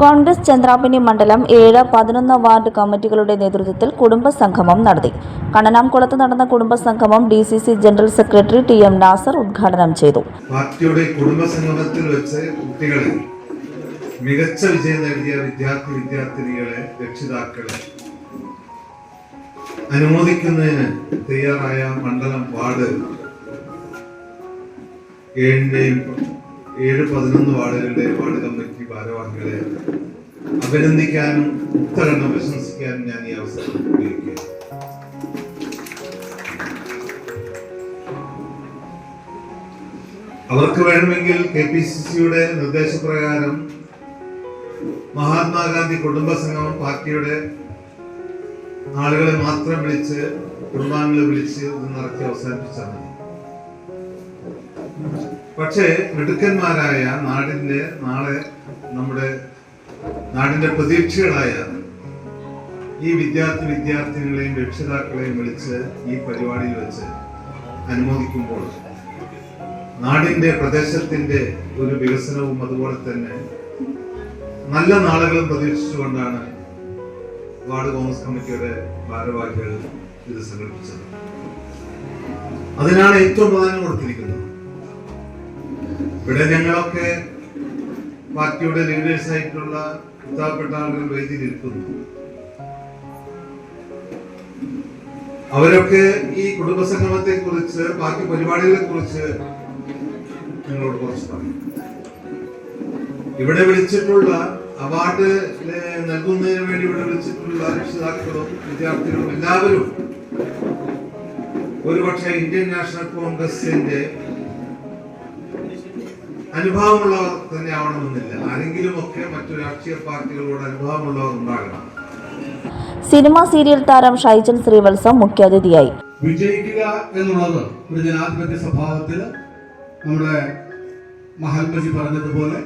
കോൺഗ്രസ് ചന്ദ്രാപിനി മണ്ഡലം ഏഴ് പതിനൊന്ന് വാർഡ് കമ്മിറ്റികളുടെ നേതൃത്വത്തിൽ കുടുംബസംഗമം നടത്തി. കണ്ണനാംകുളത്ത് നടന്ന കുടുംബസംഗമം D C C general secretary T M Nasar ഉദ്ഘാടനം ചെയ്തു. പാർട്ടിയുടെ കുടുംബസംഗമത്തിൽ വെച്ച് കുട്ടികളെ മികച്ച വിജയം നേടിയ വിദ്യാർത്ഥി വിദ്യാർത്ഥിനികളെ രക്ഷിതാക്കളെ അനുമോദിക്കുന്നതിന് തയ്യാറായ മണ്ഡലം വാർഡ് ഏഴിന്റെയും ഏഴ് പതിനൊന്ന് വാർഡുകളുടെ വാർഡ് കമ്മിറ്റി ഭാരവാഹികളെ അഭിനന്ദിക്കാനും ഉത്തരണം പ്രശംസിക്കാനും ഞാൻ ഈ അവസരം ഉപയോഗിക്കുക അവർക്ക് വേണമെങ്കിൽ കെ പി സി സിയുടെ നിർദ്ദേശപ്രകാരം മഹാത്മാഗാന്ധി കുടുംബ സംഗമം പാർട്ടിയുടെ ആളുകളെ മാത്രം വിളിച്ച് കുടുംബാംഗങ്ങളെ വിളിച്ച് ഇത് നടത്തി അവസാനിപ്പിച്ചാൽ മതി. പക്ഷേ മിടുക്കന്മാരായ നാടിന്റെ നാളെ നമ്മുടെ നാടിന്റെ പ്രതീക്ഷകളായ ഈ വിദ്യാർത്ഥി വിദ്യാർത്ഥിനികളെയും രക്ഷിതാക്കളെയും വിളിച്ച് ഈ പരിപാടിയിൽ വെച്ച് അനുമോദിക്കുമ്പോൾ നാടിന്റെ പ്രദേശത്തിന്റെ ഒരു വികസനവും അതുപോലെ തന്നെ നല്ല നാളുകളും പ്രതീക്ഷിച്ചുകൊണ്ടാണ് വാർഡ് കോൺഗ്രസ് കമ്മിറ്റിയുടെ ഭാരവാഹികൾ ഇത് സംഘടിപ്പിച്ചത്. അതിനാണ് ഏറ്റവും പ്രാധാന്യം കൊടുത്തിരിക്കുന്നത്. ഇവിടെ ഞങ്ങളൊക്കെ പാർട്ടിയുടെ ലീഡേഴ്സ് ആയിട്ടുള്ള ഉത്തരപ്പെട്ട ആളുകൾ വേദിയിൽ ഇരിക്കുന്നു അവരൊക്കെ ഈ കുടുംബസംഗമത്തെ കുറിച്ച് ബാക്കി പരിപാടികളെ കുറിച്ച് നിങ്ങളോട് കുറച്ച് പറയും ഇവിടെ വിളിച്ചിട്ടുള്ള അവാർഡ് നൽകുന്നതിന് വേണ്ടി ഇവിടെ വിളിച്ചിട്ടുള്ള രക്ഷിതാക്കളും വിദ്യാർത്ഥികളും എല്ലാവരും ഒരുപക്ഷെ ഇന്ത്യൻ നാഷണൽ കോൺഗ്രസിന്റെ അനുഭവമുള്ളവർ തന്നെ ആവണമെന്നില്ല ആരെങ്കിലും ഒക്കെ മറ്റു രാഷ്ട്രീയ പാർട്ടികളോട് അനുഭവമുള്ളവർ ഉണ്ടാകണം. സിനിമ സീരിയൽ താരം ഷൈജൻ ശ്രീവത്സം മുഖ്യാതിഥിയായി. വിജയിക്കുക എന്നുള്ളത് ഒരു ജനാധിപത്യ സ്വഭാവത്തിൽ നമ്മുടെ മഹാത്മജി പറഞ്ഞതുപോലെ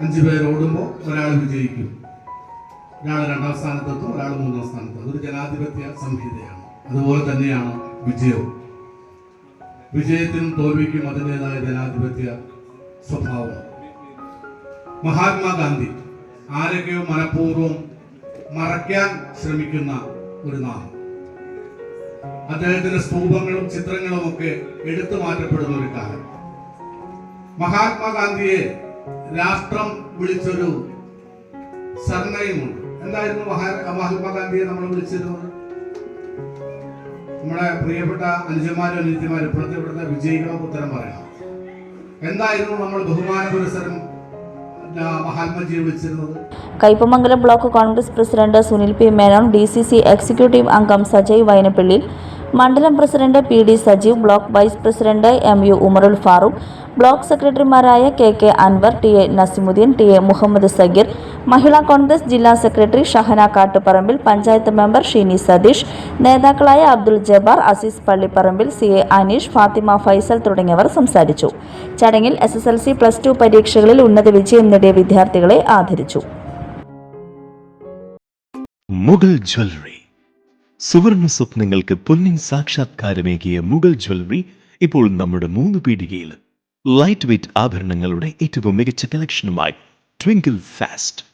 അഞ്ചു പേർ ഓടുമ്പോൾ ഒരാൾ വിജയിക്കും. ഒരാൾ രണ്ടാം സ്ഥാനത്തെത്തും ഒരാൾ മൂന്നാം സ്ഥാനത്ത് അതൊരു ജനാധിപത്യ സംഹിതയാണ്. അതുപോലെ തന്നെയാണ് വിജയവും. വിജയത്തിനും തോൽവിക്കും അതിന്റെതായ ജനാധിപത്യ സ്വഭാവം. മഹാത്മാഗാന്ധി ആരൊക്കെയോ മനഃപൂർവം മറയ്ക്കാൻ ശ്രമിക്കുന്ന ഒരു നാമം അദ്ദേഹത്തിന്റെ സ്തൂപങ്ങളും ചിത്രങ്ങളും ഒക്കെ എടുത്തു മാറ്റപ്പെടുന്ന ഒരു കാലം. മഹാത്മാഗാന്ധിയെ രാഷ്ട്രം വിളിച്ചൊരു സർണയമുണ്ട്. എന്തായിരുന്നു മഹാ മഹാത്മാഗാന്ധിയെ നമ്മൾ വിളിച്ചിരുന്നത്? നമ്മുടെ പ്രിയപ്പെട്ട അനുജന്മാരും അനുജന്മാരും ഇപ്പോഴത്തെ ഇവിടുത്തെ വിജയികളൊക്കെ ഉത്തരം പറയണം. എന്തായിരുന്നു നമ്മൾ ബഹുമാന പുരസരം Kaipamangalam block Congress president Sunil P Menon D C C executive അംഗം സജയ് വൈനപ്പള്ളി മണ്ഡലം president P D Sajeev block vice president M U Umarul Farooq block സെക്രട്ടറിമാരായ K K Anwar T A Nasimuddin T A Muhammad Sagir Mahila Congress ജില്ലാ secretary Shahana Kattuparambil panchayat member Sheeni Satheesh നേതാക്കളായ Abdul Jabbar Azeez Pallipparambil C A Aneesh Fathima Faisal തുടങ്ങിയവർ സംസാരിച്ചു. ചടങ്ങിൽ S S L C plus two പരീക്ഷകളിൽ ഉന്നത വിജയം നേടിയ വിദ്യാർത്ഥികളെ ആദരിച്ചു. മുഗൾ ജ്വല്ലറി. സുവർണ സ്വപ്നങ്ങൾക്ക് പൊന്നിൻ സാക്ഷാത്കാരമേകിയ മുഗൾ ജ്വല്ലറി ഇപ്പോൾ നമ്മുടെ മൂന്ന് പീടികയിൽ. ലൈറ്റ് വെയ്റ്റ് ആഭരണങ്ങളുടെ ഏറ്റവും മികച്ച കളക്ഷനുമായി ട്വിങ്കിൾ ഫാസ്റ്റ്